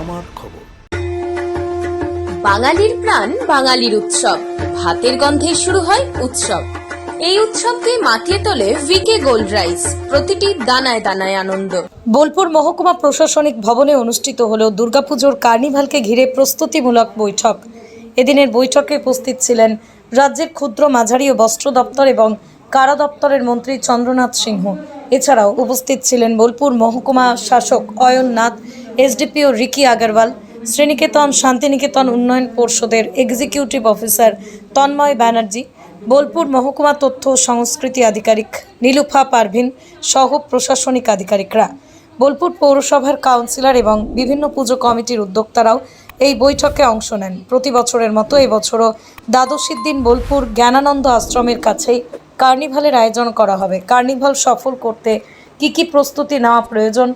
আমার খবর। বাঙালির প্রাণ বাঙালির উৎসব। ভাতের গন্ধে শুরু হয় উৎসব। এই উৎসবকে মাতিয়ে তোলে ভিকে গোল্ড রাইস প্রতিটি দানায় দানায় আনন্দ। বোলপুর মহকুমা প্রশাসনিক ভবনে অনুষ্ঠিত হল দুর্গাপুজোর কার্নিভালকে ঘিরে প্রস্তুতিমূলক বৈঠক। এদিনের বৈঠকে উপস্থিত ছিলেন রাজ্যের ক্ষুদ্র মাঝারি ও বস্ত্র দপ্তর এবং কারা দপ্তরের মন্ত্রী চন্দ্রনাথ সিংহ। এছাড়াও উপস্থিত ছিলেন বোলপুর মহকুমা শাসক অয়ন নাথ এসডিপিও রিকি আগরওয়াল, শ্রীনিকেতন শান্তিনিকেতন উন্নয়ন পর্ষদের এক্সিকিউটিভ অফিসার তন্ময় ব্যানার্জি, বোলপুর মহকুমা তথ্য সংস্কৃতি আধিকারিক নীলুফা পারভিন সহ প্রশাসনিক আধিকারিকরা। বোলপুর পৌরসভার কাউন্সিলর এবং বিভিন্ন পুজো কমিটির উদ্যোক্তারাও এই বৈঠকে অংশ নেন। প্রতি বছরের মতো এবছরও দ্বাদশীর দিন বোলপুর জ্ঞানানন্দ আশ্রমের কাছেই কার্নিভালের আয়োজন করা হবে। কার্নিভাল সফল করতে কি কি প্রস্তুতি নেওয়া প্রয়োজন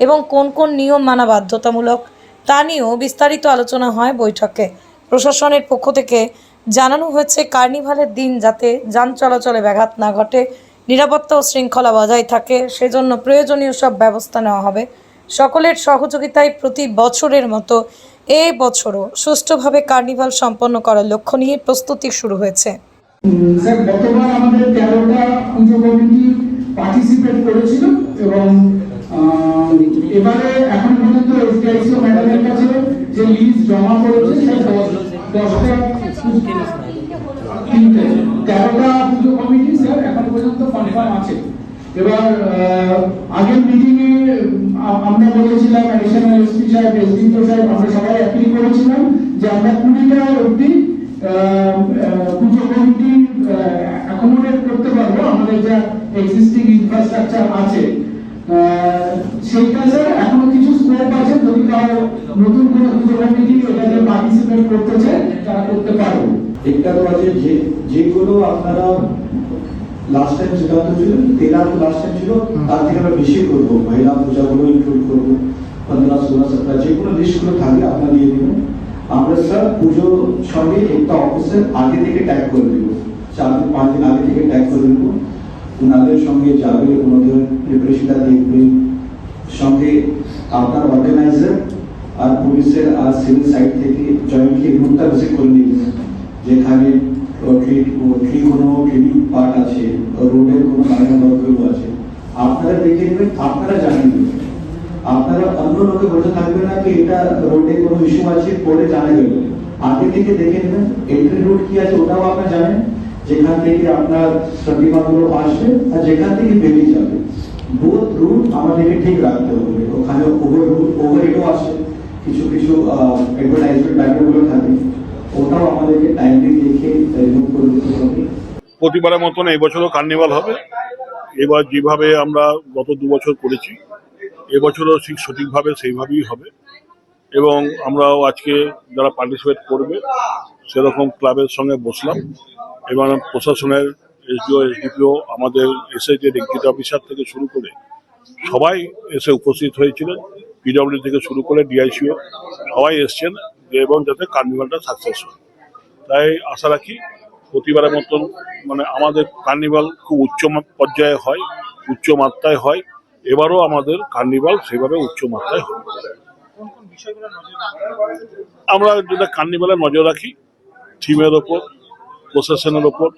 এবং কোন কোন নিয়ম মানা বাধ্যতামূলক তা নিয়েও বিস্তারিত আলোচনা হয় বৈঠকে। প্রশাসনের পক্ষ থেকে জানানো হয়েছে, কার্নিভালের দিন যাতে যান চলাচলে ব্যাঘাত না ঘটে, নিরাপত্তা ও শৃঙ্খলা বজায় থাকে, সেজন্য প্রয়োজনীয় সব ব্যবস্থা নেওয়া হবে। সকলের সহযোগিতায় প্রতি বছরের মতো এ বছরও সুষ্ঠুভাবে কার্নিভাল সম্পন্ন করার লক্ষ্য নিয়ে প্রস্তুতি শুরু হয়েছে। স্যার, গতবার আমাদের তেরোটা পুজো কমিটি পার্টিসিপেট করেছিল এবং এবারে এখন পর্যন্ত এসডিআইসি ম্যাডামের কাছে যে লিস্ট জমা করেছে সেই দশ দশটা তিনটে। তেরোটা পুজো কমিটি স্যার এখন পর্যন্ত কনফার্ম আছে। এবার আগের মিটিং এ আমরা বলেছিলাম অ্যাডিশনাল এসপি সাহেব এসডিও সাহেব আমরা সবাই অ্যাপিল করেছিলাম যে আমরা কুড়িটা আহ, পুজো কমিটি অ্যাকোমোডেট করতে পারব। আমাদের যা এক্সিস্টিং ইনফ্রাস্ট্রাকচার আছে সেইটা স্যার এখনও কিছু স্কোপ আছে। যদি কারও নতুন কোনো পুজো কমিটি এটাতে পার্টিসিপেট করতে চায় তারা করতে পারবে একটা তো আছে যে যেগুলো আপনারা লাস্ট টাইম সিদ্ধান্ত ছিল তেরা তো লাস্ট টাইম ছিল তার থেকে আমরা বেশি করব। মহিলা পূজাগুলো ইনক্লুড করব পনেরো ষোলো সতেরো যে কোনো লিস্টগুলো থাকলে আপনারা দিয়ে দেবেন। আমরা স্যার পুজোর সঙ্গে একটা অফিসার আগে থেকে ট্যাগ করে দেবো। চার দিন পাঁচ দিন আগে থেকে ট্যাগ করে দেবো। ওনাদের সঙ্গে যাবে ওনাদের প্রিপারেশনটা দেখবে। সঙ্গে আপনার অর্গানাইজার আর পুলিশের আর সিভিল সাইড থেকে জয়েন্টলি রুটটা ভিজিট করে নেবেন যেখানে কোনো পার্ট আছে, রোডের কোনো আছে। আপনারা দেখে নেবেন, আপনারা জানিয়ে দেবেন। আপনারা অন্য লোকে বসে থাকবে না কি এটা রোডে কোনো ইস্যু আছে পরে জানা গেল। আগে থেকে দেখে নেবেন এন্ট্রি রুট কি আছে ওটাও আপনারা জানেন। যেখান থেকে আপনার প্রতিমাগুলো আসবে আর যেখান থেকে বেরিয়ে যাবে। বোথ রুট আমাদেরকে ঠিক রাখতে হবে। ওখানে ওভার রুট ওভার এটাও আসে। কিছু কিছু অ্যাডভার্টাইজমেন্ট ব্যানারগুলো থাকে। ওটাও আমাদেরকে টাইমলি দেখে রিমুভ করে দিতে হবে। প্রতিবারের মতন এই বছরও কার্নিভাল হবে। এবার যেভাবে আমরা গত দু বছর করেছি এবছরও ঠিক সঠিকভাবে সেইভাবেই হবে। এবং আমরাও আজকে যারা পার্টিসিপেট করবে, সেরকম ক্লাবের সঙ্গে বসলাম। এবং প্রশাসনের এসডিও, এসডিপিও, আমাদের এসএইচের এক্সিকিউটিভ অফিসার থেকে শুরু করে সবাই এসে উপস্থিত হয়েছিলেন। পিডব্লিউ থেকে শুরু করে ডিআইসিও সবাই এসছেন এবং যাতে কার্নিভালটা সাকসেস হয়। তাই আশা রাখি প্রতিবারের মতন মানে আমাদের কার্নিভাল খুব উচ্চ পর্যায়ে হয়, উচ্চ মাত্রায় হয়। এবারও আমাদের কার্নিভাল সেভাবে উচ্চ মাত্রায় হবে আমরা যেটা কার্নিভালে নজর রাখি থিমের ওপর প্রশাসনের ওপর।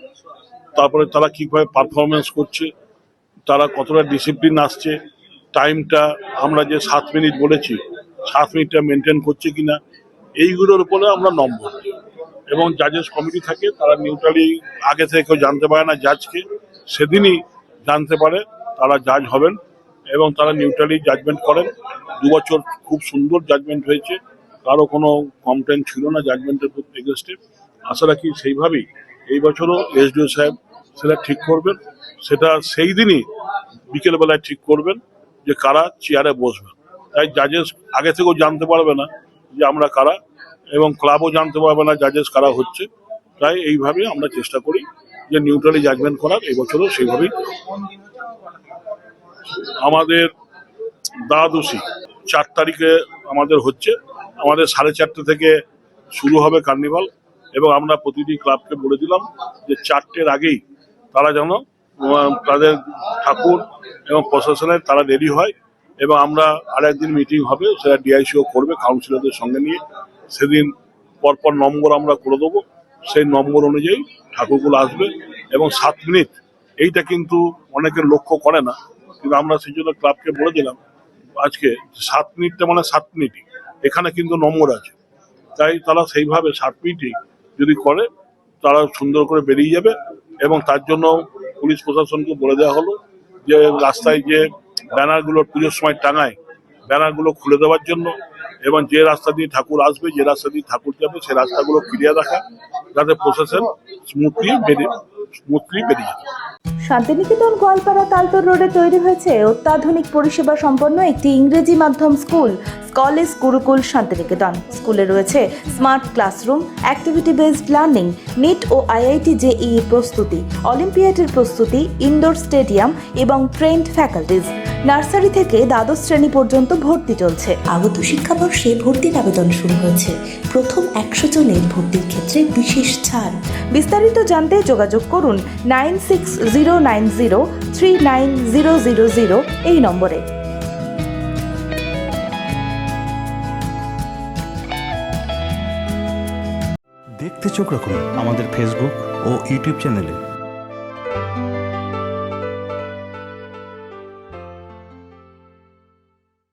তারপরে তারা কীভাবে পারফরমেন্স করছে, তারা কতটা ডিসিপ্লিন আসছে টাইমটা আমরা যে সাত মিনিট বলেছি, সাত মিনিটটা মেনটেন করছে কিনা, এইগুলোর উপরে আমরা নম্বর এবং জাজেস কমিটি থাকে, তারা নিউট্রালি আগে থেকে কেউ জানতে পারে না জাজকে সেদিনই জানতে পারে তারা জাজ হবেন এবং তারা নিউট্রালি জাজমেন্ট করেন। দু বছর খুব সুন্দর জাজমেন্ট হয়েছে, কারও কোনো কমপ্লেন ছিল না জাজমেন্টের এগেস্টে আশা রাখি সেইভাবেই এই বছরও এসডিও সাহেব সেটা ঠিক করবেন। সেটা সেই দিনই বিকেলবেলায় ঠিক করবেন যে কারা চেয়ারে বসবেন। তাই জাজেস আগে থেকেও জানতে পারবে না যে আমরা কারা এবং ক্লাবও জানতে পারবে না জাজেস কারা হচ্ছে। তাই এইভাবে আমরা চেষ্টা করি যে নিউট্রালি জাজমেন্ট করার। এই বছরও সেইভাবেই আমাদের দ্বাদশী চার তারিখে আমাদের হচ্ছে। আমাদের সাড়ে চারটে থেকে শুরু হবে কার্নিভাল এবং আমরা প্রতিটি ক্লাবকে বলে দিলাম যে চারটের আগেই তারা যেন তাদের ঠাকুর এবং প্রশাসনের তারা রেডি হয় এবং আমরা আর একদিন মিটিং হবে, সেটা ডিআইসিও করবে কাউন্সিলরদের সঙ্গে নিয়ে। সেদিন পরপর নম্বর আমরা করে দেবো, সেই নম্বর অনুযায়ী ঠাকুরগুলো আসবে এবং সাত মিনিট, এইটা কিন্তু অনেকের লক্ষ্য করে না, কিন্তু আমরা সেই জন্য ক্লাবকে বলে দিলাম, আজকে সাত মিনিটটা মানে সাত মিনিটই, এখানে কিন্তু নম্বর আছে। তাই তারা সেইভাবে সাত মিনিটই যদি করে, তারা সুন্দর করে বেরিয়ে যাবে এবং তার জন্য পুলিশ প্রশাসনকে বলে দেওয়া হলো যে, রাস্তায় যে ব্যানারগুলো পুজোর সময় টাঙায়, ব্যানারগুলো খুলে দেওয়ার জন্য এবং যে রাস্তা দিয়ে ঠাকুর আসবে, যে রাস্তা দিয়ে ঠাকুর যাবে সেই রাস্তাগুলো ক্লিয়ার রাখা, যাতে প্রশাসন স্মুথলি বেরিয়ে স্মুথলি বেরিয়ে শান্তিনিকেতন, গোয়ালপাড়া, তালতর রোডে তৈরি হয়েছে অত্যাধুনিক পরিষেবা সম্পন্ন একটি ইংরেজি মাধ্যম স্কুল কলেজ গুরুকুল শান্তিনিকেতন। স্কুলে রয়েছে smart classroom, activity based learning, NEET ও আইআইটি জেই প্রস্তুতি, অলিম্পিয়াডের প্রস্তুতি, ইনডোর স্টেডিয়াম এবং ট্রেন্ড ফ্যাকাল্টিজ। নার্সারি থেকে দ্বাদশ শ্রেণি পর্যন্ত ভর্তি চলছে। আগত শিক্ষাবর্ষে ভর্তির আবেদন শুরু হয়েছে। প্রথম একশো জনের ভর্তির ক্ষেত্রে বিশেষ ছাড়। বিস্তারিত জানতে যোগাযোগ করুন nine six zero nine zero three nine zero zero zero এই নম্বরে। দেখতে চোখ রাখুন আমাদের ফেসবুক ও ইউটিউব চ্যানেলে